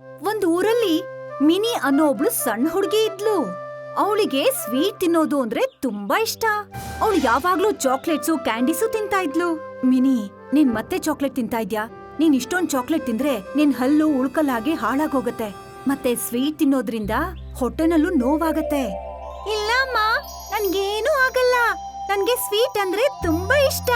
ಒಂದ್ ಊರಲ್ಲಿ ಮಿನಿ ಅನ್ನೋ ಒಬ್ಳು ಸಣ್ಣ ಹುಡುಗಿ ಇದ್ಲು. ಅವಳಿಗೆ ಸ್ವೀಟ್ ತಿನ್ನೋದು ಅಂದ್ರೆ ತುಂಬಾ ಇಷ್ಟ. ಅವಳು ಯಾವಾಗ್ಲೂ ಚಾಕ್ಲೇಟ್ಸು, ಕ್ಯಾಂಡೀಸು ತಿಂತಾ ಇದ್ಲು. ಮಿನಿ, ನೀನ್ ಮತ್ತೆ ಚಾಕ್ಲೇಟ್ ತಿಂತಾ ಇದ್ಯಾ? ನೀನ್ ಇಷ್ಟೊಂದ್ ಚಾಕ್ಲೇಟ್ ತಿಂದ್ರೆ ನಿನ್ ಹಲ್ಲು ಉಳ್ಕಲ್ಲಾಗಿ ಹಾಳಾಗೋಗತ್ತೆ. ಮತ್ತೆ ಸ್ವೀಟ್ ತಿನ್ನೋದ್ರಿಂದ ಹೊಟ್ಟೆನಲ್ಲೂ ನೋವಾಗತ್ತೆ. ಇಲ್ಲಮ್ಮ ನನ್ಗೇನೂ ಆಗಲ್ಲ. ನನ್ಗೆ ಸ್ವೀಟ್ ಅಂದ್ರೆ ತುಂಬಾ ಇಷ್ಟ.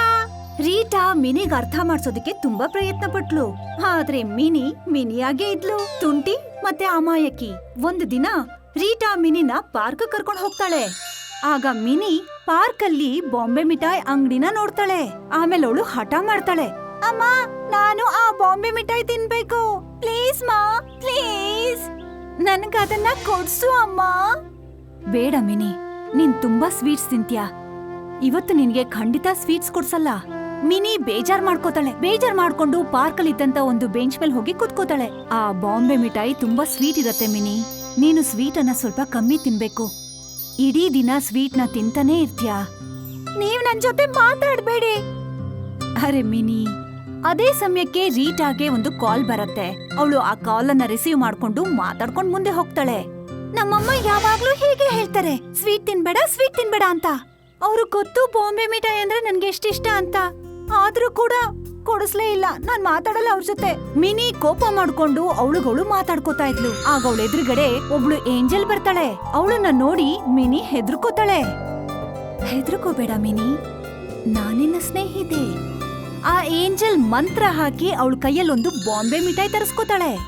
ರೀಟಾ ಮಿನಿಗ್ ಅರ್ಥ ಮಾಡ್ಸೋದಕ್ಕೆ ತುಂಬಾ ಪ್ರಯತ್ನ ಪಟ್ಲು ಆದ್ರೆ ಮಿನಿ ಮಿನಿಯಾಗೇ ಇದ್ಲು. ತುಂಟಿ ಮತ್ತೆ ಅಮಾಯಕಿ. ಒಂದು ದಿನ ರೀಟಾ ಮಿನಿನ ಪಾರ್ಕ್ ಕರ್ಕೊಂಡು ಹೋಗ್ತಾಳೆ. ಆಗ ಮಿನಿ ಪಾರ್ಕ್ ಅಲ್ಲಿ ಬಾಂಬೆ ಮಿಠಾಯಿ ಅಂಗಡಿನ ನೋಡ್ತಾಳೆ. ಆಮೇಲೆ ಅವಳು ಹಠ ಮಾಡ್ತಾಳೆ. ಅಮ್ಮ, ನಾನು ಆ ಬಾಂಬೆ ಮಿಠಾಯಿ ತಿನ್ಬೇಕು. ಪ್ಲೀಸ್, ಮಾ, ಪ್ಲೀಸ್. ನನ್ಗ ಅದನ್ನ ಕೊಡ್ಸು, ಅಮ್ಮ. ಬೇಡ ಮಿನಿ, ನೀನ್ ತುಂಬಾ ಸ್ವೀಟ್ಸ್ ತಿಂತ್ಯಾ. ಇವತ್ತು ನಿನ್ಗೆ ಖಂಡಿತ ಸ್ವೀಟ್ಸ್ ಕೊಡ್ಸಲ್ಲ. ಮಿನಿ ಬೇಜಾರ್ ಮಾಡ್ಕೋತಾಳೆ. ಬೇಜಾರ್ ಮಾಡ್ಕೊಂಡು ಪಾರ್ಕ್ ಅಲ್ಲಿ ಇದ್ದಂತ ಒಂದು ಬೆಂಚ್ ಮೇಲೆ ಹೋಗಿ ಕುತ್ಕೋತಾಳೆ. ಆ ಬಾಂಬೆ ಮಿಠಾಯಿ ತುಂಬಾ ಸ್ವೀಟ್ ಇರತ್ತೆ ಮಿನಿ. ನೀನು ಸ್ವೀಟ್ ಅನ್ನ ಸ್ವಲ್ಪ ಕಮ್ಮಿ ತಿನ್ಬೇಕು. ಇಡೀ ದಿನ ಸ್ವೀಟ್ನ ತಿಂತಾನೆ ಇರ್ತ್ಯಾ? ನೀವ್ ನನ್ ಜೊತೆ ಮಾತಾಡ್ಬೇಡಿ. ಅರೆ ಮಿನಿ ಅದೇ ಸಮಯಕ್ಕೆ ರೀಟಾಗೆ ಒಂದು ಕಾಲ್ ಬರತ್ತೆ. ಅವಳು ಆ ಕಾಲ್ ಅನ್ನ ರಿಸೀವ್ ಮಾಡ್ಕೊಂಡು ಮಾತಾಡ್ಕೊಂಡು ಮುಂದೆ ಹೋಗ್ತಾಳೆ. ನಮ್ಮಮ್ಮ ಯಾವಾಗ್ಲೂ ಹೀಗೆ ಹೇಳ್ತಾರೆ. ಸ್ವೀಟ್ ತಿನ್ಬೇಡ ಸ್ವೀಟ್ ತಿನ್ಬೇಡ ಅಂತ. ಅವ್ರು ಗೊತ್ತು ಬಾಂಬೆ ಮಿಠಾಯಿ ಅಂದ್ರೆ ನನ್ಗೆ ಎಷ್ಟಿಷ್ಟ ಅಂತ. ಆದ್ರೂ ಕೂಡ ಕೊಡಿಸ್ಲೇ ಇಲ್ಲ. ನಾನ್ ಮಾತಾಡಲ್ಲ ಅವ್ರ ಜೊತೆ. ಮಿನಿ ಕೋಪ ಮಾಡ್ಕೊಂಡು ಅವಳುಗಳು ಮಾತಾಡ್ಕೋತಾ ಇದ್ಲು. ಆಗ ಅವಳ ಎದುರುಗಡೆ ಒಬ್ಳು ಏಂಜಲ್ ಬರ್ತಾಳೆ. ಅವಳನ್ನ ನೋಡಿ ಮಿನಿ ಹೆದರ್ಕೋತಾಳೆ. ಹೆದರ್ಕೋಬೇಡ ಮಿನಿ. ನಾನಿನ್ನ ಸ್ನೇಹಿತೆ. ಆ ಏಂಜಲ್ ಮಂತ್ರ ಹಾಕಿ ಅವಳ ಕೈಯಲ್ಲೊಂದು ಬಾಂಬೆ ಮಿಠಾಯಿ ತರಿಸ್ಕೋತಾಳೆ.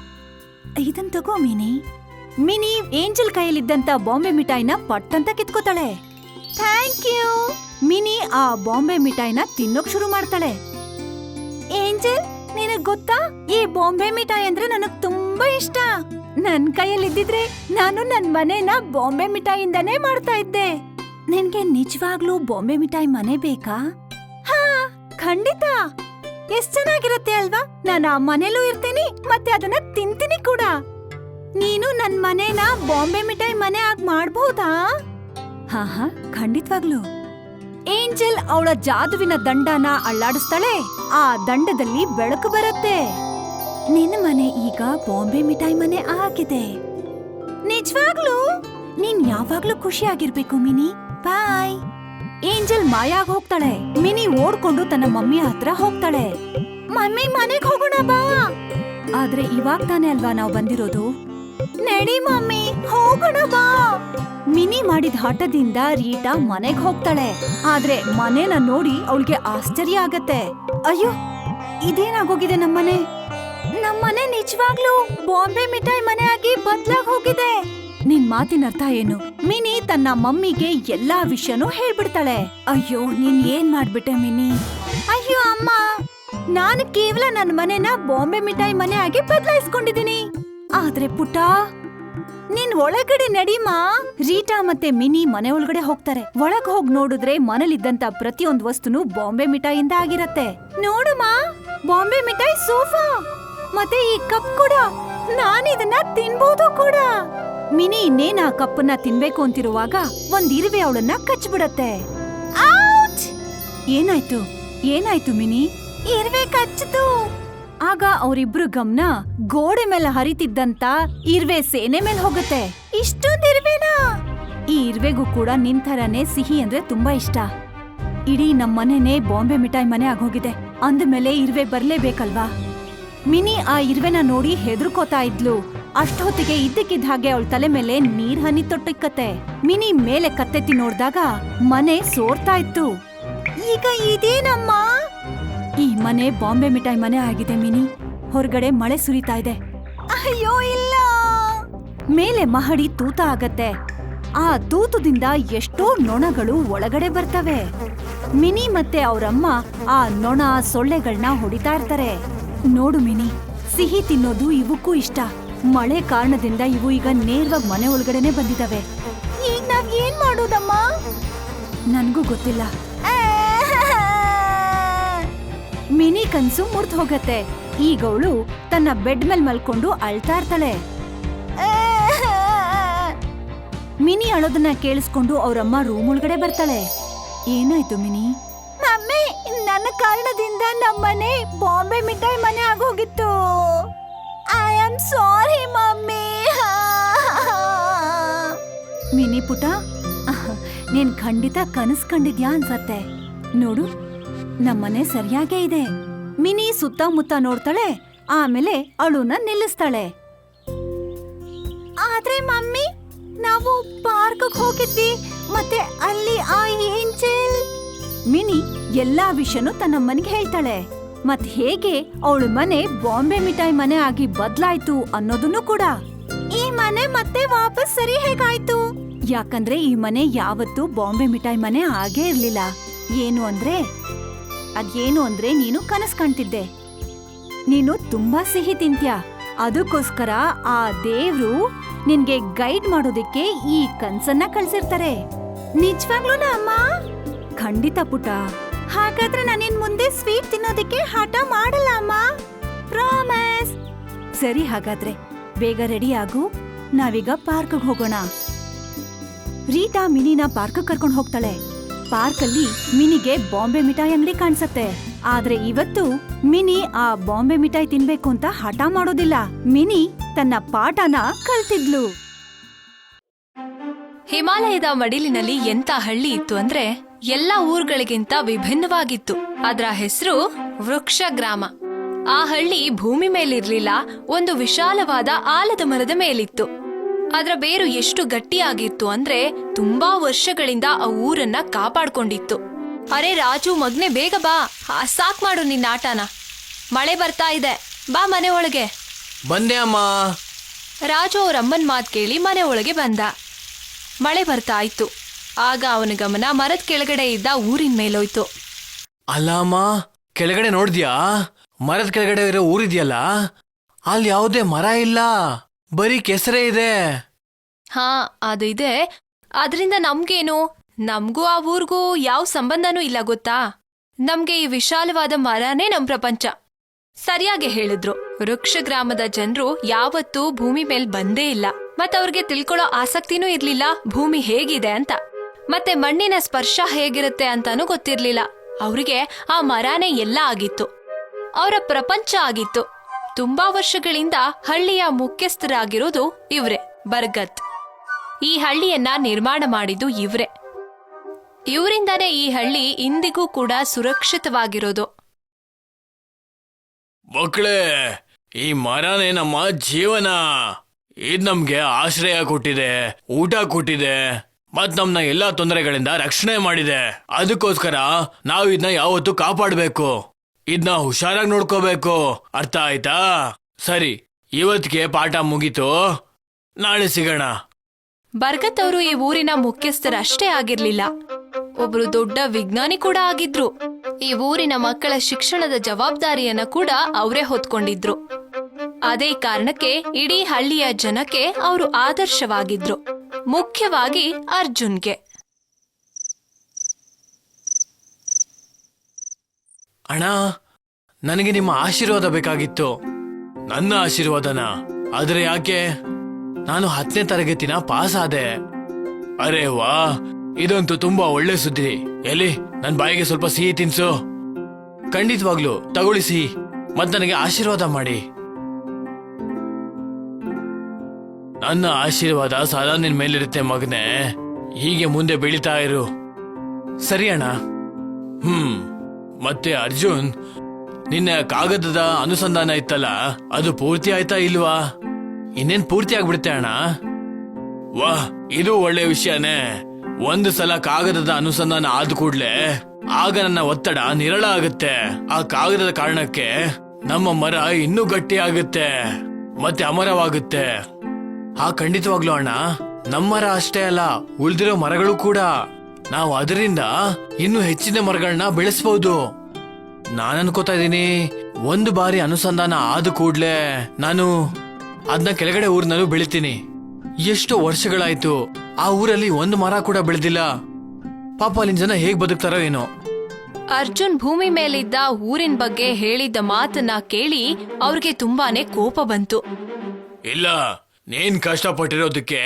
ಇದನ್ ತಗೋ ಮಿನಿ. ಮಿನಿ ಏಂಜಲ್ ಕೈಯಲ್ಲಿದ್ದಂತ ಬಾಂಬೆ ಮಿಠಾಯಿನ ಪಟ್ಟಂತ ಕಿತ್ಕೋತಾಳೆ. Thank you. ಮಿನಿ ಆ ಬಾಂಬೆ ಮಿಠಾಯಿನ ತಿನ್ನೋಕ್ ಶುರು ಮಾಡ್ತಾಳೆ. ಏಂಜಲ್, ನಿನಗ್ ಗೊತ್ತಾ? ಈ ಬಾಂಬೆ ಮಿಠಾಯಿ ಅಂದ್ರೆ ನನಗ್ ತುಂಬಾ ಇಷ್ಟ. ನನ್ ಕೈಯಲ್ಲಿದ್ದಿದ್ರೆ ನಾನು ನನ್ ಮನೆನ ಬಾಂಬೆ ಮಿಠಾಯಿಂದನೇ ಮಾಡ್ತಾ ಇದ್ದೆ. ನಿನ್ಗೆ ನಿಜವಾಗ್ಲೂ ಬಾಂಬೆ ಮಿಠಾಯಿ ಮನೆ ಬೇಕಾ? ಹಾ, ಖಂಡಿತ. ಎಷ್ಟ್ ಚೆನ್ನಾಗಿರುತ್ತೆ ಅಲ್ವಾ? ನಾನು ಆ ಮನೇಲೂ ಇರ್ತೀನಿ, ಮತ್ತೆ ಅದನ್ನ ತಿಂತೀನಿ ಕೂಡ. ನೀನು ನನ್ ಮನೇನ ಬಾಂಬೆ ಮಿಠಾಯಿ ಮನೆ ಆಗ್ ಮಾಡ್ಬಹುದಾ ಹಾ ಹಾ, ಖಂಡಿತವಾಗ್ಲು. ಏಂಜಲ್ ಅವಳ ಜಾದುವಿನ ದಂಡನ ಅಳ್ಳಾಡಿಸ್ತಾಳೆ ಆ ದಂಡದಲ್ಲಿ ಬೆಳಕು ಬರುತ್ತೆ. ನಿನ್ನ ಮನೆ ಈಗ ಬಾಂಬೆ ಮಿಠಾಯಿ ಮನೆ ಆಗಿದೆ. ನಿಜವಾಗ್ಲು? ನೀನ್ ಯಾವಾಗ್ಲೂ ಖುಷಿಯಾಗಿರ್ಬೇಕು ಮಿನಿ. ಬಾಯ್. ಏಂಜಲ್ ಮಾಯಾಗ್ ಹೋಗ್ತಾಳೆ. ಮಿನಿ ಓಡ್ಕೊಂಡು ತನ್ನ ಮಮ್ಮಿ ಹತ್ರ ಹೋಗ್ತಾಳೆ. ಮಮ್ಮಿ ಮನೆಗ್ ಹೋಗೋಣ ಬಾ. ಆದ್ರೆ ಇವಾಗ ತಾನೇ ಅಲ್ವಾ ನಾವು ಬಂದಿರೋದು? ನಡಿ ಮಮ್ಮಿ ಹೋಗೋಣ ಬಾ. ಮಿನಿ ಮಾಡಿದ ಹಠದಿಂದ ರೀಟಾ ಮನೆಗ್ ಹೋಗ್ತಾಳೆ. ಆದ್ರೆ ಮನೇನ ನೋಡಿ ಅವಳಿಗೆ ಆಶ್ಚರ್ಯ ಆಗತ್ತೆ. ಅಯ್ಯೋ ಇದೇನಾಗೋಗಿದೆ ನಮ್ಮನೆ? ನಮ್ಮನೆ ನಿಜವಾಗ್ಲೂ ಬಾಂಬೆ ಮಿಠಾಯಿ ಮನೆ ಆಗಿ ಬದ್ಲಾಗ್ ಹೋಗಿದೆ. ನಿನ್ ಮಾತಿನ ಅರ್ಥ ಏನು? ಮಿನಿ ತನ್ನ ಮಮ್ಮಿಗೆ ಎಲ್ಲಾ ವಿಷಯನೂ ಹೇಳ್ಬಿಡ್ತಾಳೆ. ಅಯ್ಯೋ ನೀನ್ ಏನ್ ಮಾಡ್ಬಿಟ್ಟೆ ಮಿನಿ? ಅಯ್ಯೋ ಅಮ್ಮ. ನಾನು ಕೇವಲ ನನ್ನ ಮನೆನ ಬಾಂಬೆ ಮಿಠಾಯಿ ಮನೆ ಆಗಿ ಬದಲಾಯಿಸ್ಕೊಂಡಿದ್ದೀನಿ. ಆದ್ರೆ ಪುಟ್ಟ, ನಿನ್ ಒಳಗಡೆ ನಡೀಮ? ರೀಟಾ ಮತ್ತೆ ಮಿನಿ ಮನೆ ಒಳಗಡೆ ಹೋಗ್ತಾರೆ. ಒಳಗ್ ಹೋಗ್ ನೋಡಿದ್ರೆ ಮನೇಲಿದ್ದಂತ ಪ್ರತಿಯೊಂದ್ ವಸ್ತುನು ಬಾಂಬೆ ಮಿಠಾಯಿಂದ ಆಗಿರತ್ತೆ. ನೋಡುಮ? ಬಾಂಬೆ ಮಿಠಾಯಿ ಸೋಫಾ. ಮತ್ತೆ ಈ ಕಪ್ ಕೂಡ. ನಾನಿದನ್ನ ತಿನ್ಬೋದು ಕೂಡ. ಮಿನಿ ಇನ್ನೇನ್ ಆ ಕಪ್ಪನ್ನ ತಿನ್ಬೇಕು ಅಂತಿರುವಾಗ ಒಂದ್ ಇರುವೆ ಅವಳನ್ನ ಕಚ್ಬಿಡತ್ತೆ. ಬಿಡತ್ತೆ ಏನಾಯ್ತು? ಏನಾಯ್ತು ಮಿನಿ? ಇರುವೆ ಕಚ್ಚಿತು. ಆಗ ಅವರಿಬ್ರು ಗಮನ ಗೋಡೆ ಮೇಲೆ ಹರಿತಿದ್ದಂತ ಇರ್ವೆ ಸೇನೆ ಮೇಲೆ ಹೋಗುತ್ತೆ. ಇಷ್ಟೊಂದ್ ಇರ್ವೆನಾ? ಈ ಇರ್ವೆಗೂ ಕೂಡ ನಿನ್ ಥರನೇ ಸಿಹಿ ಅಂದ್ರೆ ತುಂಬಾ ಇಷ್ಟ. ಇಡೀ ನಮ್ ಮನೆನೇ ಬಾಂಬೆ ಮಿಠಾಯಿ ಮನೆ ಆಗೋಗಿದೆ. ಅಂದ್ಮೇಲೆ ಇರ್ವೆ ಬರ್ಲೇಬೇಕಲ್ವಾ? ಮಿನಿ ಆ ಇರ್ವೆನ ನೋಡಿ ಹೆದರ್ಕೋತಾ ಇದ್ಲು. ಅಷ್ಟೊತ್ತಿಗೆ ಇದ್ದಕ್ಕಿದ್ದ ಹಾಗೆ ಅವಳ ತಲೆ ಮೇಲೆ ನೀರ್ ಹನಿ ತೊಟ್ಟಿಕ್ಕತ್ತೆ ಮಿನಿ ಮೇಲೆ ಕತ್ತೆತ್ತಿ ನೋಡ್ದಾಗ ಮನೆ ಸೋರ್ತಾ ಇತ್ತು. ಈಗ ಇದೇನಮ್ಮ? ಈ ಮನೆ ಬಾಂಬೆ ಮಿಠಾಯಿ ಮನೆ ಆಗಿದೆ ಮಿನಿ. ಹೊರಗಡೆ ಮಳೆ ಸುರಿತಾ ಇದೆ. ಅಯ್ಯೋ ಇಲ್ಲ. ಮೇಲೆ ಮಹಡಿ ತೂತ ಆಗತ್ತೆ. ಆ ತೂತದಿಂದ ಎಷ್ಟೋ ನೊಣಗಳು ಒಳಗಡೆ ಬರ್ತವೆ. ಮಿನಿ ಮತ್ತೆ ಅವರಮ್ಮ ಆ ನೊಣ ಸೊಳ್ಳೆಗಳನ್ನ ಹೊಡಿತಾ ಇರ್ತಾರೆ. ನೋಡು ಮಿನಿ ಸಿಹಿ ತಿನ್ನೋದು ಇವಕ್ಕೂ ಇಷ್ಟ. ಮಳೆ ಕಾರಣದಿಂದ ಇವು ಈಗ ನೇರವಾಗಿ ಮನೆ ಒಳಗಡೆನೆ ಬಂದಿದಾವೆ. ಈಗ ನಾವ್ ಏನ್ ಮಾಡೋದಮ್ಮ? ನನ್ಗೂ ಗೊತ್ತಿಲ್ಲ. ಮಿನಿ ಕನ್ಸು ಮುರ್ದು ಹೋಗತ್ತೆ. ಈಗ ಅವಳು ತನ್ನ ಬೆಡ್ ಮೇಲೆ ಮಲ್ಕೊಂಡು ಅಳ್ತಾ ಇರ್ತಾಳೆ. ಮಿನಿ ಅಳೋದನ್ನ ಕೇಳಿಸ್ಕೊಂಡು ಅವರಮ್ಮ ರೂಮ್ ಒಳಗಡೆ ಬರ್ತಾಳೆ. ಏನಾಯ್ತು ಮಿನಿ? ಮಮ್ಮಿ ನನ್ನ ಕಾರಣದಿಂದ ನಮ್ಮನೆ ಬಾಂಬೆ ಮಿಠಾಯಿ ಮನೆ ಆಗೋಗಿತ್ತು. I am sorry mummy. Mini ಪುಟ ನೀನ್ ಖಂಡಿತ ಕನಸ್ ಕಂಡಿದ್ಯಾ ಅನ್ಸತ್ತೆ. ನೋಡು ನಮ್ಮನೆ ಸರಿಯಾಗೇ ಇದೆ. ಮಿನಿ ಸುತ್ತಮುತ್ತ ನೋಡ್ತಾಳೆ, ಆಮೇಲೆ ಅಳುನ ನಿಲ್ಲಿಸ್ತಾಳೆ. ಆದ್ರೆ ಮಮ್ಮಿ, ನಾವು ಪಾರ್ಕ್ ಹೋಗಿದ್ವಿ, ಮತ್ತೆ ಅಲ್ಲಿ ಆ ಏಂಜಲ್? ಮಿನಿ ಎಲ್ಲಾ ವಿಷಯನೂ ತನ್ನ ಮನೆಗೆ ಹೇಳ್ತಾಳೆ. ಮತ್ ಹೇಗೆ ಅವಳ ಮನೆ ಬಾಂಬೆ ಮಿಠಾಯಿ ಮನೆ ಆಗಿ ಬದ್ಲಾಯ್ತು ಅನ್ನೋದನ್ನು ಕೂಡ. ಈ ಮನೆ ಮತ್ತೆ ವಾಪಸ್ ಸರಿ ಹೇಗಾಯ್ತು? ಯಾಕಂದ್ರೆ ಈ ಮನೆ ಯಾವತ್ತೂ ಬಾಂಬೆ ಮಿಠಾಯಿ ಮನೆ ಆಗೇ ಇರ್ಲಿಲ್ಲ. ಏನು ಅಂದ್ರೆ ಅದೇನು ಅಂದ್ರೆ ನೀನು ಕನಸು ಕಾಣ್ತಿದ್ದೆ. ನೀನು ತುಂಬಾ ಸಿಹಿ ತಿಂತ್ಯಾ. ಅದಕ್ಕೋಸ್ಕರ ಆ ದೇವ್ರು ನಿನ್ಗೆ ಗೈಡ್ ಮಾಡೋದಕ್ಕೆ ಈ ಕನ್ಸನ್ನ ಕಳ್ಸಿರ್ತಾರೆ. ನಿಜವಾಗ್ಲೂನಾ ಅಮ್ಮ? ಖಂಡಿತ ಪುಟ ಹಾಗಾದ್ರೆ ನಾನಿನ್ ಮುಂದೆ ಸ್ವೀಟ್ ತಿನ್ನೋದಕ್ಕೆ ಹಠ ಮಾಡಲ್ಲ ಅಮ್ಮ? ಪ್ರಾಮಿಸ್. ಸರಿ ಹಾಗಾದ್ರೆ, ಬೇಗ ರೆಡಿ ಆಗು. ನಾವೀಗ ಪಾರ್ಕ್ಗೆ ಹೋಗೋಣ. ರೀಟಾ ಮಿನಿನ ಪಾರ್ಕ್ ಕರ್ಕೊಂಡು ಹೋಗ್ತಾಳೆ. ಪಾರ್ಕ್ ಅಲ್ಲಿ ಮಿನಿಗೆ ಬಾಂಬೆ ಮಿಠಾಯಿ ಅಂಗಡಿ ಕಾಣಿಸುತ್ತೆ. ಆದ್ರೆ ಇವತ್ತು ಮಿನಿ ಆ ಬಾಂಬೆ ಮಿಠಾಯಿ ತಿನ್ಬೇಕು ಅಂತ ಹಠ ಮಾಡೋದಿಲ್ಲ. ಮಿನಿ ತನ್ನ ಪಾಠನ ಕಲ್ತಿದ್ಲು. ಹಿಮಾಲಯದ ಮಡಿಲಿನಲ್ಲಿ ಎಂತ ಹಳ್ಳಿ ಇತ್ತು ಅಂದ್ರೆ ಎಲ್ಲ ಊರುಗಳಿಗಿಂತ ವಿಭಿನ್ನವಾಗಿತ್ತು. ಅದರ ಹೆಸರು ವೃಕ್ಷ ಗ್ರಾಮ. ಆ ಹಳ್ಳಿ ಭೂಮಿ ಮೇಲಿರ್ಲಿಲ್ಲ, ಒಂದು ವಿಶಾಲವಾದ ಆಲದ ಮರದ ಮೇಲಿತ್ತು. ಅದರ ಬೇರು ಎಷ್ಟು ಗಟ್ಟಿಯಾಗಿತ್ತು ಅಂದ್ರೆ ತುಂಬಾ ವರ್ಷಗಳಿಂದ ಆ ಊರನ್ನ ಕಾಪಾಡ್ಕೊಂಡಿತ್ತು. ಅರೆ ರಾಜು ಮಗ್ನೆ ಬೇಗ ಬಾ. ಆ, ಸಾಕ್ ಮಾಡು ನಿನ್ನ ಆಟನ. ಮಳೆ ಬರ್ತಾ ಇದೆ. ಬಾ ಮನೆ ಒಳಗೆ. ಬಂದೆ ಅಮ್ಮ. ರಾಜು ಅವ್ರ ಅಮ್ಮನ್ ಮಾತ್ ಕೇಳಿ ಮನೆ ಒಳಗೆ ಬಂದ. ಮಳೆ ಬರ್ತಾ ಇತ್ತು ಆಗ ಅವನ ಗಮನ ಮರದ ಕೆಳಗಡೆ ಇದ್ದ ಊರಿನ ಮೇಲೋಯ್ತು. ಅಲ್ಲಮ್ಮ ಕೆಳಗಡೆ ನೋಡ್ದ್ಯಾ? ಮರದ ಕೆಳಗಡೆ ಇರೋ ಊರಿದ್ಯಲ್ಲ? ಅಲ್ಲಿ ಯಾವುದೇ ಮರ ಇಲ್ಲ. ಬರೀ ಕೆಸರೇ ಇದೆ. ಹಾ, ಅದು ಇದೆ. ಅದರಿಂದ ನಮ್ಗೇನು? ನಮ್ಗೂ ಆ ಊರಿಗೂ ಯಾವ ಸಂಬಂಧನೂ ಇಲ್ಲ ಗೊತ್ತಾ? ನಮ್ಗೆ ಈ ವಿಶಾಲವಾದ ಮರನೇ ನಮ್ ಪ್ರಪಂಚ. ಸರಿಯಾಗಿ ಹೇಳಿದ್ರು. ವೃಕ್ಷ ಗ್ರಾಮದ ಜನರು ಯಾವತ್ತೂ ಭೂಮಿ ಮೇಲ್ ಬಂದೇ ಇಲ್ಲ. ಮತ್ತವ್ರಿಗೆ ತಿಳ್ಕೊಳ್ಳೋ ಆಸಕ್ತಿನೂ ಇರ್ಲಿಲ್ಲ, ಭೂಮಿ ಹೇಗಿದೆ ಅಂತ. ಮತ್ತೆ ಮಣ್ಣಿನ ಸ್ಪರ್ಶ ಹೇಗಿರುತ್ತೆ ಅಂತಾನೂ ಗೊತ್ತಿರ್ಲಿಲ್ಲ. ಅವ್ರಿಗೆ ಆ ಮರಾನೇ ಎಲ್ಲ ಆಗಿತ್ತು. ಅವರ ಪ್ರಪಂಚ ಆಗಿತ್ತು. ತುಂಬಾ ವರ್ಷಗಳಿಂದ ಹಳ್ಳಿಯ ಮುಖ್ಯಸ್ಥರಾಗಿರೋದು ಇವ್ರೆ ಬರ್ಗತ್ ಈ ಹಳ್ಳಿಯನ್ನ ನಿರ್ಮಾಣ ಮಾಡಿದ್ದು ಇವ್ರೆ. ಇವರಿಂದಾನೇ ಈ ಹಳ್ಳಿ ಇಂದಿಗೂ ಕೂಡ ಸುರಕ್ಷಿತವಾಗಿರೋದು. ಮಕ್ಕಳೇ ಈ ಮರನೇ ನಮ್ಮ ಜೀವನ. ಇದ್ ನಮ್ಗೆ ಆಶ್ರಯ ಕೊಟ್ಟಿದೆ, ಊಟ ಕೊಟ್ಟಿದೆ ಮತ್ ನಮ್ನ ಎಲ್ಲಾ ತೊಂದರೆಗಳಿಂದ ರಕ್ಷಣೆ ಮಾಡಿದೆ. ಅದಕ್ಕೋಸ್ಕರ ನಾವು ಇದನ್ನ ಯಾವತ್ತೂ ಕಾಪಾಡ್ಬೇಕು. ಇದನ್ನ ಹುಷಾರಾಗಿ ನೋಡ್ಕೋಬೇಕು. ಅರ್ಥ ಆಯ್ತಾ? ಸರಿ, ಇವತ್ತಿಗೆ ಪಾಠ ಮುಗೀತು. ನಾಳೆ ಸಿಗೋಣ. ಬರ್ಗತ್ ಅವರು ಈ ಊರಿನ ಮುಖ್ಯಸ್ಥರಷ್ಟೇ ಆಗಿರ್ಲಿಲ್ಲ. ಒಬ್ರು ದೊಡ್ಡ ವಿಜ್ಞಾನಿ ಕೂಡ ಆಗಿದ್ರು. ಈ ಊರಿನ ಮಕ್ಕಳ ಶಿಕ್ಷಣದ ಜವಾಬ್ದಾರಿಯನ್ನ ಕೂಡ ಅವರೇ ಹೊತ್ಕೊಂಡಿದ್ರು. ಅದೇ ಕಾರಣಕ್ಕೆ ಇಡೀ ಹಳ್ಳಿಯ ಜನಕ್ಕೆ ಅವರು ಆದರ್ಶವಾಗಿದ್ರು. ಮುಖ್ಯವಾಗಿ ಅರ್ಜುನ್ಗೆ. ಅಣ್ಣ, ನನಗೆ ನಿಮ್ಮ ಆಶೀರ್ವಾದ ಬೇಕಾಗಿತ್ತು. ನನ್ನ ಆಶೀರ್ವಾದನ? ಆದರೆ ಯಾಕೆ? ನಾನು ಹತ್ತನೇ ತರಗತಿನ ಪಾಸ್ ಆದೆ. ಅರೆ ವಾ, ಇದಂತೂ ತುಂಬಾ ಒಳ್ಳೆ ಸುದ್ದಿ. ಎಲ್ಲಿ ನನ್ನ ಬಾಯಿಗೆ ಸ್ವಲ್ಪ ಸಿಹಿ ತಿನ್ಸು. ಖಂಡಿತವಾಗ್ಲು, ತಗೊಳ್ಳಿ ಸಿಹಿ. ಮತ್ ನನಗೆ ಆಶೀರ್ವಾದ ಮಾಡಿ. ನನ್ನ ಆಶೀರ್ವಾದ ಸದಾ ನಿನ್ ಮೇಲಿರುತ್ತೆ ಮಗನೇ. ಹೀಗೆ ಮುಂದೆ ಬೆಳೀತಾ ಇರು. ಸರಿ ಅಣ್ಣ. ಹ್ಮ್. ಮತ್ತೆ ಅರ್ಜುನ್, ನಿನ್ನ ಕಾಗದದ ಅನುಸಂಧಾನ ಇತ್ತಲ್ಲ, ಅದು ಪೂರ್ತಿ ಆಯ್ತಾ ಇಲ್ವಾ? ಇನ್ನೇನ್ ಪೂರ್ತಿ ಆಗ್ಬಿಡುತ್ತೆ ಅಣ್ಣ? ವಾಹ್ ಇದು ಒಳ್ಳೆ ವಿಷಯನೇ. ಒಂದು ಸಲ ಕಾಗದದ ಅನುಸಂಧಾನ ಆದ ಕೂಡ್ಲೆ ಆಗ ನನ್ನ ಒತ್ತಡ ನಿರಳ ಆಗುತ್ತೆ. ಆ ಕಾಗದದ ಕಾರಣಕ್ಕೆ ನಮ್ಮ ಮರ ಇನ್ನೂ ಗಟ್ಟಿ ಆಗುತ್ತೆ. ಮತ್ತೆ ಅಮರವಾಗುತ್ತೆ. ಆ ಖಂಡಿತವಾಗ್ಲೂ ಅಣ್ಣ. ನಮ್ಮ ಮರ ಅಷ್ಟೇ ಅಲ್ಲ, ಉಳಿದಿರೋ ಮರಗಳು ಕೂಡ. ನಾವು ಅದರಿಂದ ಇನ್ನೂ ಹೆಚ್ಚಿನ ಮರಗಳನ್ನ ಬೆಳೆಸಬಹುದು ನಾನು ಅನ್ಕೋತಾ ಇದ್ದೀನಿ ಒಂದು ಬಾರಿ ಅನುಸಂಧಾನ ಆದ ಕೂಡ್ಲೆ ನಾನು ಅದನ್ನ ಕೆಳಗಡೆ ಊರಿನಲ್ಲೂ ಬೆಳಿತೀನಿ. ಎಷ್ಟೋ ವರ್ಷಗಳಾಯ್ತು ಆ ಊರಲ್ಲಿ ಒಂದು ಮರ ಕೂಡ ಬೆಳೆದಿಲ್ಲ. ಪಾಪ ಅಲ್ಲಿನ ಜನ ಹೇಗ್ ಬದುಕ್ತಾರೋ ಏನೋ. ಅರ್ಜುನ್ ಭೂಮಿ ಮೇಲಿದ್ದ ಊರಿನ ಬಗ್ಗೆ ಹೇಳಿದ್ದ ಮಾತನ್ನ ಕೇಳಿ ಅವ್ರಿಗೆ ತುಂಬಾನೇ ಕೋಪ ಬಂತು. ಇಲ್ಲ ನೀನ್ ಕಷ್ಟಪಟ್ಟಿರೋದಕ್ಕೆ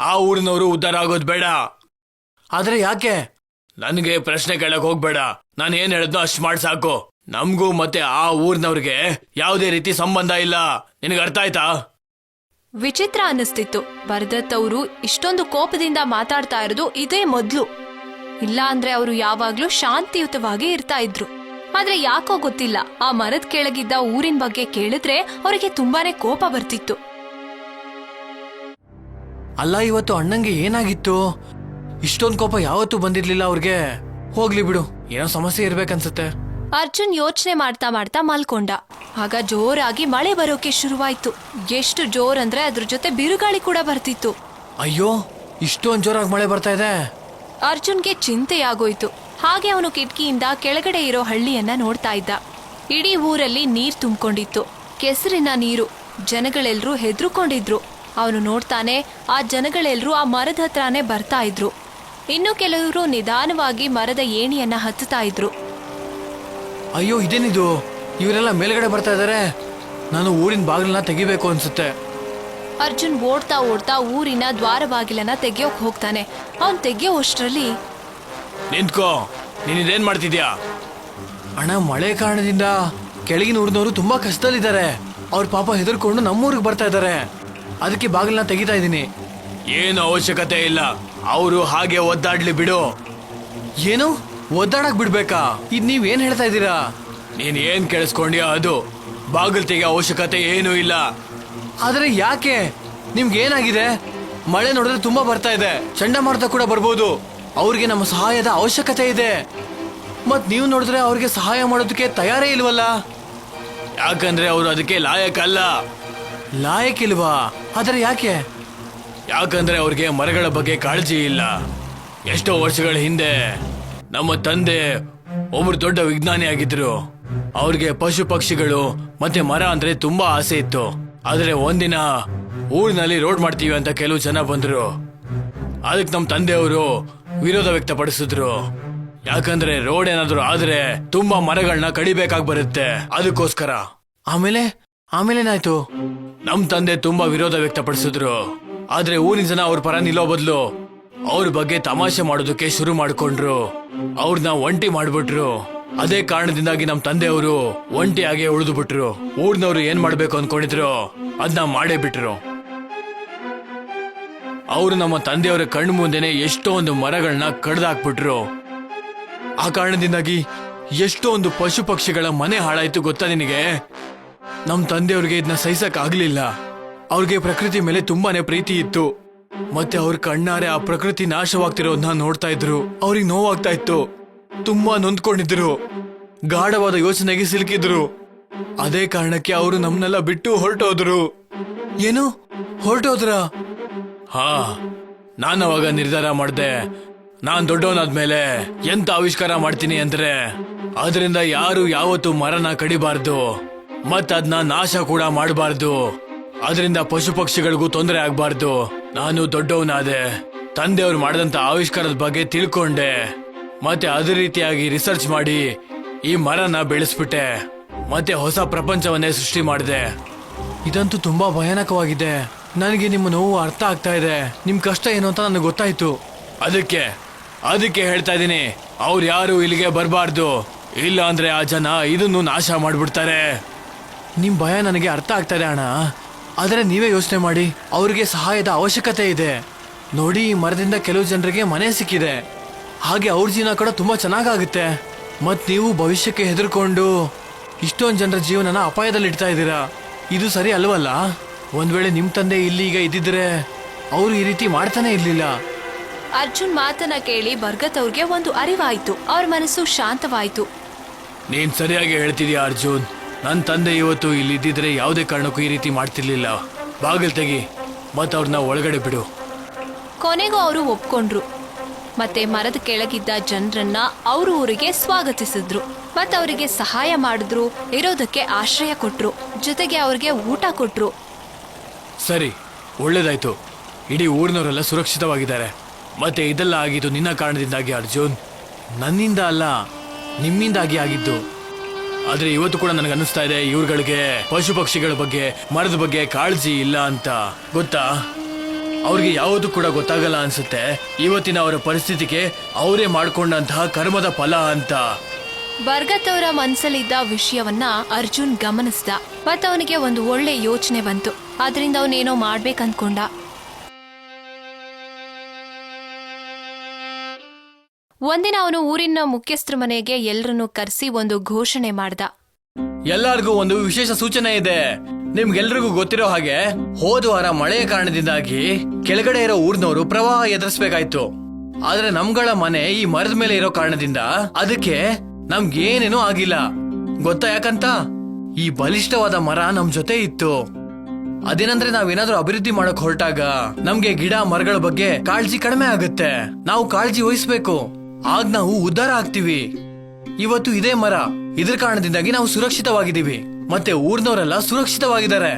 ಆ ಊರಿನವರು ಉದ್ಧಾರ ಆಗೋದ್ ಬೇಡ. ಆದ್ರೆ ಯಾಕೆ? ನನಗೆ ಪ್ರಶ್ನೆ ಕೇಳಕ್ ಹೋಗ್ಬೇಡ. ನಾನು ಏನ್ ಹೇಳಿದ್ನೋ ಅಷ್ಟ್ ಮಾಡಿ ಸಾಕು. ನಮಗೂ ಮತ್ತೆ ಆ ಊರಿನವ್ರಿಗೆ ಯಾವುದೇ ರೀತಿ ಸಂಬಂಧ ಇಲ್ಲ. ನಿನಗೆ ಅರ್ಥ ಆಯ್ತಾ? ವಿಚಿತ್ರ ಅನ್ನಿಸ್ತಿತ್ತು ಭರದತ್ ಅವರು ಇಷ್ಟೊಂದು ಕೋಪದಿಂದ ಮಾತಾಡ್ತಾ ಇರೋದು ಇದೇ ಮೊದ್ಲು. ಇಲ್ಲ ಅಂದ್ರೆ ಅವರು ಯಾವಾಗ್ಲೂ ಶಾಂತಿಯುತವಾಗಿ ಇರ್ತಾ ಇದ್ರು. ಆದ್ರೆ ಯಾಕೋ ಗೊತ್ತಿಲ್ಲ. ಆ ಮರದ ಕೆಳಗಿದ್ದ ಊರಿನ ಬಗ್ಗೆ ಕೇಳಿದ್ರೆ ಅವರಿಗೆ ತುಂಬಾನೇ ಕೋಪ ಬರ್ತಿತ್ತು. ಅಲ್ಲ ಇವತ್ತು ಅಣ್ಣಂಗೆ ಏನಾಗಿತ್ತು? ಇಷ್ಟೊಂದ್ ಕೋಪ ಯಾವತ್ತೂ ಬಂದಿರ್ಲಿಲ್ಲ ಅವ್ರಿಗೆ. ಹೋಗ್ಲಿ ಬಿಡು. ಏನೋ ಸಮಸ್ಯೆ ಇರ್ಬೇಕನ್ಸುತ್ತೆ. ಅರ್ಜುನ್ ಯೋಚನೆ ಮಾಡ್ತಾ ಮಾಡ್ತಾ ಮಲ್ಕೊಂಡ. ಆಗ ಜೋರಾಗಿ ಮಳೆ ಬರೋಕೆ ಶುರುವಾಯ್ತು. ಎಷ್ಟು ಜೋರ್ ಅಂದ್ರೆ ಅದ್ರ ಜೊತೆ ಬಿರುಗಾಳಿ ಕೂಡ ಬರ್ತಿತ್ತು. ಅಯ್ಯೋ ಇಷ್ಟೊಂದ್ ಜೋರಾಗಿ ಮಳೆ ಬರ್ತಾ ಇದೆ. ಅರ್ಜುನ್ಗೆ ಚಿಂತೆಯಾಗೋಯ್ತು ಹಾಗೆ ಅವನು ಕಿಟಕಿಯಿಂದ ಕೆಳಗಡೆ ಇರೋ ಹಳ್ಳಿಯನ್ನ ನೋಡ್ತಾ ಇದ್ದ. ಇಡೀ ಊರಲ್ಲಿ ನೀರ್ ತುಂಬಿಕೊಂಡಿತ್ತು. ಕೆಸರಿನ ನೀರು. ಜನಗಳೆಲ್ರೂ ಹೆದ್ರುಕೊಂಡಿದ್ರು. ಅವನು ನೋಡ್ತಾನೆ ಆ ಜನಗಳೆಲ್ರೂ ಆ ಮರದ ಹತ್ರನೇ ಬರ್ತಾ ಇದ್ರು. ಇನ್ನು ಕೆಲವರು ನಿಧಾನವಾಗಿ ಮರದ ಏಣಿಯನ್ನ ಹತ್ತುತ್ತಾ ಇದ್ರು. ಅಯ್ಯೋ ಇದೇನಿದು? ಇವರೆಲ್ಲ ಮೇಲ್ಗಡೆ ಬರ್ತಾ ಇದಾರೆ. ನಾನು ಊರಿನ ಬಾಗಿಲನ್ನ ತೆಗಿಬೇಕು ಅನ್ಸುತ್ತೆ. ಅರ್ಜುನ್ ಓಡ್ತಾ ಓಡ್ತಾ ಊರಿನ ದ್ವಾರ ಬಾಗಿಲನ್ನ ತೆಗಿಯೋಕ್ ಹೋಗ್ತಾನೆ. ಅವನ್ ತೆಗಿಯೋ ಅಷ್ಟರಲ್ಲಿ ನಿಂತ್ಕೋ. ನೀನ್ ಇದೇನ್ ಮಾಡ್ತಿದ್ಯಾ? ಅಣ್ಣ ಮಳೆ ಕಾರಣದಿಂದ ಕೆಳಗಿನ ಊರಿನವರು ತುಂಬಾ ಕಷ್ಟದಲ್ಲಿದ್ದಾರೆ. ಅವ್ರ ಪಾಪ ಹೆದರ್ಕೊಂಡು ನಮ್ಮೂರಿಗೆ ಬರ್ತಾ ಇದ್ದಾರೆ. ಅದಕ್ಕೆ ಬಾಗಿಲನ್ನ ತೆಗಿತಾ ಇದ್ದೀನಿ. ಏನು ಅವಶ್ಯಕತೆ ಇಲ್ಲ. ಅವರು ಹಾಗೆ ಒದ್ದಾಡ್ಲಿ ಬಿಡು. ಏನು? ಒದ್ದಾಡಕ್ ಬಿಡ್ಬೇಕಾ? ಇದ್ ನೀವ್ ಏನ್ ಹೇಳ್ತಾ ಇದ್ದೀರಾ? ನೀನ್ ಏನ್ ಕೇಳಿಸ್ಕೊಂಡ್ಯಾ ಅದು? ಬಾಗಿಲು ತೆಗಿಯೋ ಅವಶ್ಯಕತೆ ಏನೂ ಇಲ್ಲ. ಆದ್ರೆ ಯಾಕೆ? ನಿಮ್ಗೆ ಏನಾಗಿದೆ? ಮಳೆ ನೋಡಿದ್ರೆ ತುಂಬಾ ಬರ್ತಾ ಇದೆ. ಚಂಡಮಾರುತ ಕೂಡ ಬರ್ಬೋದು. ಅವ್ರಿಗೆ ನಮ್ಮ ಸಹಾಯದ ಅವಶ್ಯಕತೆ ಇದೆ. ಮತ್ ನೀವು ನೋಡಿದ್ರೆ ಅವ್ರಿಗೆ ಸಹಾಯ ಮಾಡೋದಕ್ಕೆ ತಯಾರೇ ಇಲ್ವಲ್ಲ? ಯಾಕಂದ್ರೆ ಅವರು ಅದಕ್ಕೆ ಲಾಯಕ್ ಅಲ್ಲ ಲಾಯಕ್ ಇಲ್ವಾ ಆದ್ರೆ ಯಾಕೆ? ಯಾಕಂದ್ರೆ ಅವ್ರಿಗೆ ಮರಗಳ ಬಗ್ಗೆ ಕಾಳಜಿ ಇಲ್ಲ. ಎಷ್ಟೋ ವರ್ಷಗಳ ಹಿಂದೆ ನಮ್ಮ ತಂದೆ ಒಬ್ರು ದೊಡ್ಡ ವಿಜ್ಞಾನಿ ಆಗಿದ್ರು. ಅವ್ರಿಗೆ ಪಶು ಪಕ್ಷಿಗಳು ಮತ್ತೆ ಮರ ಅಂದ್ರೆ ತುಂಬಾ ಆಸೆ ಇತ್ತು. ಆದ್ರೆ ಒಂದಿನ ಊರಿನಲ್ಲಿ ರೋಡ್ ಮಾಡ್ತೀವಿ ಅಂತ ಕೆಲವು ಜನ ಬಂದ್ರು. ಅದಕ್ಕೆ ನಮ್ಮ ತಂದೆಯವರು ವಿರೋಧ ವ್ಯಕ್ತಪಡಿಸಿದ್ರು. ಯಾಕಂದ್ರೆ ರೋಡ್ ಏನಾದ್ರು ಆದ್ರೆ ತುಂಬಾ ಮರಗಳನ್ನ ಕಡಿಬೇಕಾಗಿ ಬರುತ್ತೆ. ಅದಕ್ಕೋಸ್ಕರ. ಆಮೇಲೆ ಆಮೇಲೆ ಏನಾಯ್ತು ನಮ್ ತಂದೆ ತುಂಬಾ ವಿರೋಧ ವ್ಯಕ್ತಪಡಿಸಿದ್ರು. ಆದ್ರೆ ಊರಿನ ಜನ ಅವ್ರ ಪರ ನಿಲ್ಲೋ ಬದಲು ಅವ್ರ ಬಗ್ಗೆ ತಮಾಷೆ ಮಾಡೋದಕ್ಕೆ ಶುರು ಮಾಡ್ಕೊಂಡ್ರು. ಅವ್ರನ್ನ ಒಂಟಿ ಮಾಡ್ಬಿಟ್ರು. ಅದೇ ಕಾರಣದಿಂದಾಗಿ ನಮ್ ತಂದೆಯವರು ಒಂಟಿಯಾಗೆ ಉಳಿದು ಬಿಟ್ರು. ಊರ್ನವ್ರು ಏನ್ ಮಾಡ್ಬೇಕು ಅನ್ಕೊಂಡಿದ್ರು ಅದನ್ನ ಮಾಡೇ ಬಿಟ್ರು. ಅವರು ನಮ್ಮ ತಂದೆಯವರ ಕಣ್ಣು ಮುಂದೆನೆ ಎಷ್ಟೊಂದು ಮರಗಳನ್ನ ಕಡ್ದಾಕ್ಬಿಟ್ರು. ಆ ಕಾರಣದಿಂದಾಗಿ ಎಷ್ಟೊಂದು ಪಶು ಪಕ್ಷಿಗಳ ಮನೆ ಹಾಳಾಯ್ತು ಗೊತ್ತಾ ನಿನಗೆ? ನಮ್ ತಂದೆಯವ್ರಿಗೆ ಇದನ್ನ ಸಹಿಸಕ್ ಆಗ್ಲಿಲ್ಲ ಅವ್ರಿಗೆ ಪ್ರಕೃತಿ ಮೇಲೆ ತುಂಬಾನೇ ಪ್ರೀತಿ ಇತ್ತು. ಮತ್ತೆ ಅವ್ರ ಕಣ್ಣಾರೆ ಆ ಪ್ರಕೃತಿ ನಾಶವಾಗ್ತಿರೋದನ್ನ ನೋಡ್ತಾ ಇದ್ರು. ಅವ್ರಿಗೆ ನೋವಾಗ್ತಾ ಇತ್ತು. ತುಂಬಾ ನೊಂದ್ಕೊಂಡಿದ್ರು. ಗಾಢವಾದ ಯೋಚನೆಗೆ ಸಿಲುಕಿದ್ರು. ಅದೇ ಕಾರಣಕ್ಕೆ ಅವರು ನಮ್ನೆಲ್ಲ ಬಿಟ್ಟು ಹೊರಟೋದ್ರು. ಏನು? ಹೊರಟೋದ್ರ? ಹಾ, ನಾನು ಅವಾಗ ನಿರ್ಧಾರ ಮಾಡ್ದೆ. ನಾನ್ ದೊಡ್ಡವನಾದ್ಮೇಲೆ ಎಂತ ಆವಿಷ್ಕಾರ ಮಾಡ್ತೀನಿ ಅಂದ್ರೆ, ಅದರಿಂದ ಯಾರು ಯಾವತ್ತು ಮರನ ಕಡಿಬಾರ್ದು. ಮತ್ತದ್ನ ನಾಶ ಕೂಡ ಮಾಡಬಾರ್ದು. ಅದರಿಂದ ಪಶು ಪಕ್ಷಿಗಳಿಗೂ ತೊಂದರೆ ಆಗ್ಬಾರ್ದು. ನಾನು ದೊಡ್ಡವನಾದೆ. ತಂದೆಯವ್ರು ಮಾಡಿದಂತ ಆವಿಷ್ಕಾರದ ಬಗ್ಗೆ ತಿಳ್ಕೊಂಡೆ. ಮತ್ತೆ ಅದೇ ರೀತಿಯಾಗಿ ರಿಸರ್ಚ್ ಮಾಡಿ ಈ ಮರನ ಬೆಳೆಸ್ಬಿಟ್ಟೆ. ಮತ್ತೆ ಹೊಸ ಪ್ರಪಂಚವನ್ನೇ ಸೃಷ್ಟಿ ಮಾಡಿದೆ. ಇದಂತೂ ತುಂಬಾ ಭಯಾನಕವಾಗಿದೆ. ನನಗೆ ನಿಮ್ಮ ನೋವು ಅರ್ಥ ಆಗ್ತಾ ಇದೆ. ನಿಮ್ ಕಷ್ಟ ಏನು ಅಂತ ನನಗೆ ಗೊತ್ತಾಯ್ತು. ಅದಕ್ಕೆ ಅದಕ್ಕೆ ಹೇಳ್ತಾ ಇದ್ದೀನಿ. ಅವ್ರು ಯಾರು ಇಲ್ಲಿಗೆ ಬರಬಾರ್ದು. ಇಲ್ಲ ಅಂದ್ರೆ ಆ ಜನ ಇದನ್ನು ನಾಶ ಮಾಡ್ಬಿಡ್ತಾರೆ. ನಿಮ್ ಭಯ ನನಗೆ ಅರ್ಥ ಆಗ್ತಾ ಇದೆ ಅಣ್ಣ. ಆದರೆ ನೀವೇ ಯೋಚನೆ ಮಾಡಿ ಅವರಿಗೆ ಸಹಾಯದ ಅವಶ್ಯಕತೆ ಇದೆ. ನೋಡಿ ಈ ಮರದಿಂದ ಕೆಲವು ಜನರಿಗೆ ಮನೆ ಸಿಕ್ಕಿದೆ. ಹಾಗೆ ಅವ್ರ ಜೀವನ ಕೂಡ ತುಂಬಾ ಚೆನ್ನಾಗಾಗುತ್ತೆ. ಮತ್ ನೀವು ಭವಿಷ್ಯಕ್ಕೆ ಹೆದರ್ಕೊಂಡು ಇಷ್ಟೊಂದು ಜನರ ಜೀವನನ ಅಪಾಯದಲ್ಲಿ ಇಡ್ತಾ ಇದ್ದೀರಾ? ಇದು ಸರಿ ಅಲ್ವಲ್ಲ? ಒಂದ್ ವೇಳೆ ನಿಮ್ ತಂದೆ ಇಲ್ಲಿ ಈಗ ಇದ್ದಿದ್ರೆ ಅವರು ಈ ರೀತಿ ಮಾಡ್ತಾನೆ ಇರ್ಲಿಲ್ಲ. ಅರ್ಜುನ್ ಮಾತನ್ನ ಕೇಳಿ ಬರ್ಗತ್ ಅವ್ರಿಗೆ ಒಂದು ಅರಿವಾಯ್ತು. ಅವ್ರ ಮನಸ್ಸು ಶಾಂತವಾಯ್ತು. ನೀನ್ ಸರಿಯಾಗಿ ಹೇಳ್ತಿದ್ಯಾ ಅರ್ಜುನ್? ನನ್ನ ತಂದೆ ಇವತ್ತು ಇಲ್ಲಿ ಇದ್ದಿದ್ರೆ ಯಾವುದೇ ಕಾರಣಕ್ಕೂ ಈ ರೀತಿ ಮಾಡ್ತಿರ್ಲಿಲ್ಲ. ಬಾಗಿಲು ತೆಗಿ ಮತ್ ಅವ್ರನ್ನ ಒಳಗಡೆ ಬಿಡು. ಕೊನೆಗೂ ಅವರು ಒಪ್ಕೊಂಡ್ರು. ಮತ್ತೆ ಮರದ ಕೆಳಗಿದ್ದ ಜನರನ್ನ ಅವ್ರ ಊರಿಗೆ ಸ್ವಾಗತಿಸಿದ್ರು. ಮತ್ತೆ ಅವರಿಗೆ ಸಹಾಯ ಮಾಡಿದ್ರು ಇರೋದಕ್ಕೆ ಆಶ್ರಯ ಕೊಟ್ರು ಜೊತೆಗೆ ಅವ್ರಿಗೆ ಊಟ ಕೊಟ್ರು. ಸರಿ ಒಳ್ಳೇದಾಯ್ತು. ಇಡೀ ಊರಿನವರೆಲ್ಲ ಸುರಕ್ಷಿತವಾಗಿದ್ದಾರೆ. ಮತ್ತೆ ಇದೆಲ್ಲ ಆಗಿದ್ದು ನಿನ್ನ ಕಾರಣದಿಂದಾಗಿ ಅರ್ಜುನ್ ನನ್ನಿಂದ ಅಲ್ಲ ನಿಮ್ಮಿಂದಾಗಿ ಆಗಿದ್ದು. ಆದ್ರೆ ಇವತ್ತು ಕೂಡ ನನಗೆ ಅನಿಸ್ತಾ ಇದೆ ಇವ್ರುಗಳಿಗೆ ಪಶು ಪಕ್ಷಿಗಳ ಬಗ್ಗೆ, ಮರದ ಬಗ್ಗೆ ಕಾಳಜಿ ಇಲ್ಲ ಅಂತ. ಗೊತ್ತಾ? ಅವ್ರಿಗೆ ಯಾವುದು ಕೂಡ ಗೊತ್ತಾಗಲ್ಲ ಅನ್ಸುತ್ತೆ. ಇವತ್ತಿನ ಅವರ ಪರಿಸ್ಥಿತಿಗೆ ಅವರೇ ಮಾಡ್ಕೊಂಡಂತಹ ಕರ್ಮದ ಫಲ ಅಂತ. ಬರ್ಗತ್ ಅವರ ಮನ್ಸಲ್ಲಿದ್ದ ವಿಷಯವನ್ನ ಅರ್ಜುನ್ ಗಮನಿಸ್ದ. ಮತ್ತೆ ಅವನಿಗೆ ಒಂದು ಒಳ್ಳೆ ಯೋಚನೆ ಬಂತು. ಅದರಿಂದ ಅವನೇನೋ ಮಾಡ್ಬೇಕಂದ್ಕೊಂಡ. ಒಂದಿನ ಅವನು ಊರಿನ ಮುಖ್ಯಸ್ಥರ ಮನೆಗೆ ಎಲ್ರನ್ನೂ ಕರೆಸಿ ಒಂದು ಘೋಷಣೆ ಮಾಡ್ದ. ಎಲ್ಲರಿಗೂ ಒಂದು ವಿಶೇಷ ಸೂಚನೆ ಇದೆ. ನಿಮ್ಗೆಲ್ರಿಗೂ ಗೊತ್ತಿರೋ ಹಾಗೆ ಹೋದ ವಾರ ಮಳೆಯ ಕಾರಣದಿಂದಾಗಿ ಕೆಳಗಡೆ ಇರೋ ಊರ್ನವರು ಪ್ರವಾಹ ಎದುರಿಸ್ಬೇಕಾಯ್ತು. ಆದ್ರೆ ನಮ್ಗಳ ಮನೆ ಈ ಮರದ ಮೇಲೆ ಇರೋ ಕಾರಣದಿಂದ ಅದಕ್ಕೆ ನಮ್ಗೇನೇನೂ ಆಗಿಲ್ಲ. ಗೊತ್ತಾ ಯಾಕಂತ? ಈ ಬಲಿಷ್ಠವಾದ ಮರ ನಮ್ ಜೊತೆ ಇತ್ತು. ಅದೇನಂದ್ರೆ ನಾವೇನಾದ್ರೂ ಅಭಿವೃದ್ಧಿ ಮಾಡಕ್ ಹೊರಟಾಗ ನಮ್ಗೆ ಗಿಡ ಮರಗಳ ಬಗ್ಗೆ ಕಾಳಜಿ ಕಡಿಮೆ ಆಗುತ್ತೆ. ನಾವು ಕಾಳಜಿ ವಹಿಸ್ಬೇಕು. ಆಗ ನಾವು ಉದ್ಧಾರ ಆಗ್ತೀವಿ. ಇವತ್ತು ಇದೇ ಮರ, ಇದ್ರ ಕಾರಣದಿಂದಾಗಿ ನಾವು ಸುರಕ್ಷಿತವಾಗಿದ್ದೀವಿ. ಮತ್ತೆ ಊರ್ನವರೆಲ್ಲ ಸುರಕ್ಷಿತವಾಗಿದ್ದಾರೆ.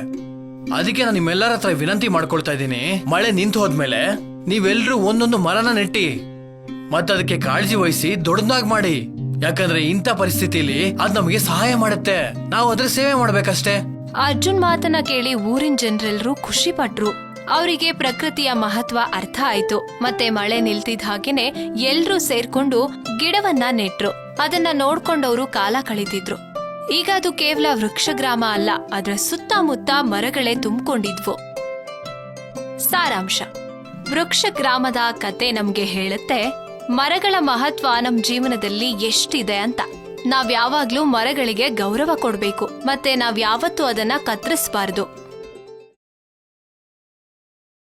ಅದಕ್ಕೆ ನಾನು ನಿಮ್ಮೆಲ್ಲರ ಹತ್ರ ವಿನಂತಿ ಮಾಡ್ಕೊಳ್ತಾ ಇದ್ದೀನಿ. ಮಳೆ ನಿಂತು ಹೋದ್ಮೇಲೆ ನೀವೆಲ್ಲರೂ ಒಂದೊಂದು ಮರನ ನೆಟ್ಟಿ. ಮತ್ತೆ ಅದಕ್ಕೆ ಕಾಳಜಿ ವಹಿಸಿ ದೊಡ್ಡದಾಗಿ ಮಾಡಿ. ಯಾಕಂದ್ರೆ ಇಂಥ ಪರಿಸ್ಥಿತಿಲಿ ಅದ್ ನಮಗೆ ಸಹಾಯ ಮಾಡುತ್ತೆ. ನಾವು ಅದ್ರ ಸೇವೆ ಮಾಡ್ಬೇಕಷ್ಟೇ. ಅರ್ಜುನ್ ಮಾತನ್ನ ಕೇಳಿ ಊರಿನ ಜನರೆಲ್ಲರೂ ಖುಷಿ ಪಟ್ರು. ಅವರಿಗೆ ಪ್ರಕೃತಿಯ ಮಹತ್ವ ಅರ್ಥ ಆಯ್ತು. ಮತ್ತೆ ಮಳೆ ನಿಲ್ತಿದ್ ಹಾಗೇನೆ ಎಲ್ರೂ ಸೇರ್ಕೊಂಡು ಗಿಡವನ್ನ ನೆಟ್ರು. ಅದನ್ನ ನೋಡ್ಕೊಂಡವರು ಕಾಲ ಕಳೀತಿದ್ರು ಈಗ ಅದು ಕೇವಲ ವೃಕ್ಷ ಗ್ರಾಮ ಅಲ್ಲ, ಅದರ ಸುತ್ತಮುತ್ತ ಮರಗಳೇ ತುಂಬಿಕೊಂಡಿದ್ವು. ಸಾರಾಂಶ. ವೃಕ್ಷ ಗ್ರಾಮದ ಕತೆ ನಮ್ಗೆ ಹೇಳುತ್ತೆ, ಮರಗಳ ಮಹತ್ವ ನಮ್ ಜೀವನದಲ್ಲಿ ಎಷ್ಟಿದೆ ಅಂತ. ನಾವ್ ಯಾವಾಗ್ಲೂ ಮರಗಳಿಗೆ ಗೌರವ ಕೊಡ್ಬೇಕು, ಮತ್ತೆ ನಾವ್ ಯಾವತ್ತೂ ಅದನ್ನ ಕತ್ತರಿಸಬಾರ್ದು.